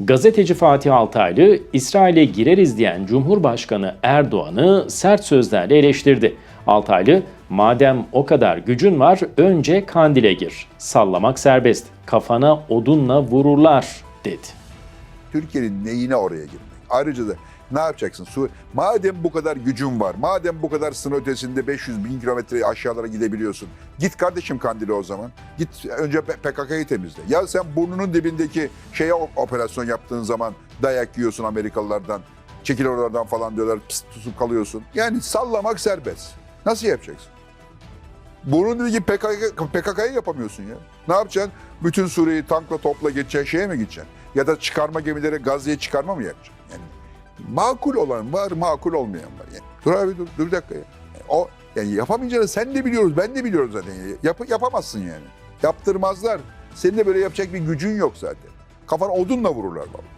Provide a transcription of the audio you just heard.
Gazeteci Fatih Altaylı, İsrail'e gireriz diyen Cumhurbaşkanı Erdoğan'ı sert sözlerle eleştirdi. Altaylı, madem o kadar gücün var önce Kandil'e gir. Sallamak serbest. Kafana odunla vururlar dedi. Türkiye'nin neyine oraya girmek? Ayrıca da ne yapacaksın? Su, madem bu kadar gücün var, madem bu kadar sınır ötesinde 500 bin kilometre aşağılara gidebiliyorsun. Git kardeşim Kandil'e o zaman. Git önce PKK'yı temizle. Ya sen burnunun dibindeki şeye operasyon yaptığın zaman dayak yiyorsun Amerikalılardan. Çekil oralardan falan diyorlar. Pıs tutup kalıyorsun. Yani sallamak serbest. Nasıl yapacaksın? Burnun dibindeki PKK, PKK'yı yapamıyorsun ya. Ne yapacaksın? Bütün Suriye'yi tankla topla geçeceksin şeye mi gideceksin? Ya da çıkarma gemileri Gazze'ye çıkarma mı yapacaksın? Yani makul olan var, makul olmayan var. Yani, dur abi dur, dur bir dakika ya. O yani yapamayacağını sen de biliyoruz, ben de biliyorum zaten. Yap, yapamazsın yani. Yaptırmazlar. Senin de böyle yapacak bir gücün yok zaten. Kafana odunla vururlar vallahi.